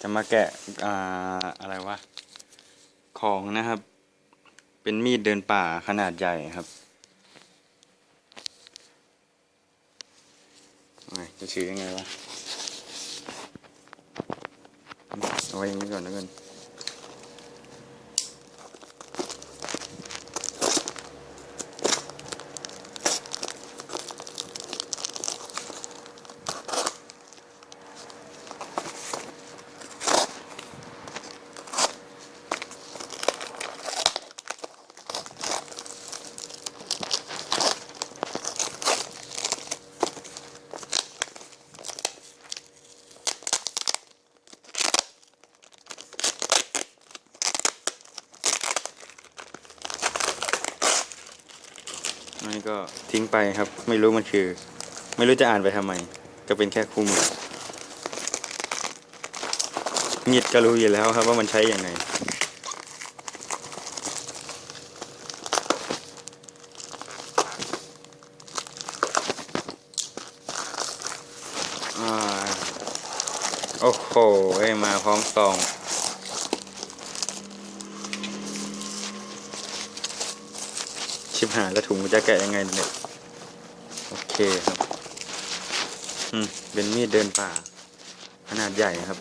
จะมาแกะอ่าอะไรวะ ของนะครับ เป็นมีดเดินป่าขนาดใหญ่ครับจะถือยังไงวะเอาไว้อย่างนี้ก่อนแล้วกัน อันนี้ก็ทิ้งไปครับ ไม่รู้มันคือ ไม่รู้จะอ่านไปทำไม ก็เป็นแค่คู่มือมีดก็รู้อยู่แล้วครับว่ามันใช้ยังไงโอ้โหเอ้ยมาพร้อมซอง บหายแล้วถุงมันจะแกะยังไงเนี่ย โอเคครับ อืม เป็นมีดเดินป่า ขนาดใหญ่ครับ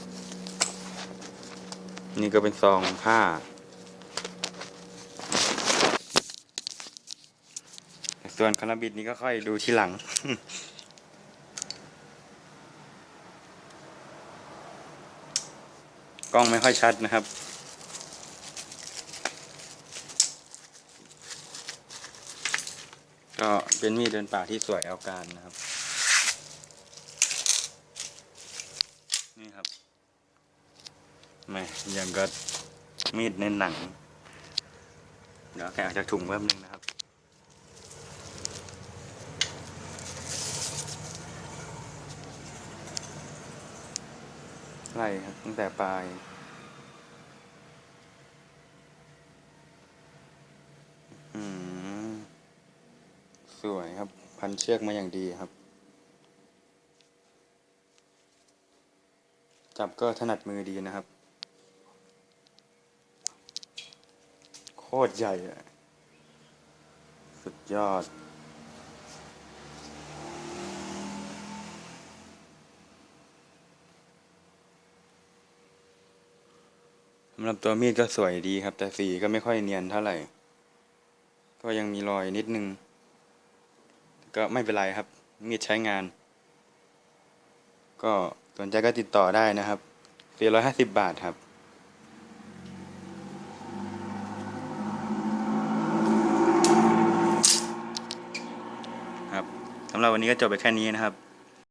นี่ก็เป็นซองผ้า ส่วนคาราบิดนี้ก็ค่อยดูทีหลังกล้องไม่ค่อยชัดนะครับ ก็เป็นมีดเดินป่าที่สวยเอาการนะครับ นี่ครับแม่ยังก็มีดในหนัง เดี๋ยวแกะออกจากถุงแป๊บนึงนะครับ ไล่ครับตั้งแต่ปลาย สวยครับ พันเชือกมาอย่างดีครับ จับก็ถนัดมือดีนะครับ โคตรใหญ่อะสุดยอด สำหรับตัวมีดก็สวยดีครับ แต่สีก็ไม่ค่อยเนียนเท่าไหร่ ก็ยังมีรอยนิดนึง ก็ไม่เป็นไรครับ มีดใช้งาน ก็สนใจก็ติดต่อได้นะครับ 450 บาทครับครับสำหรับวันนี้ก็จบไปแค่นี้นะครับ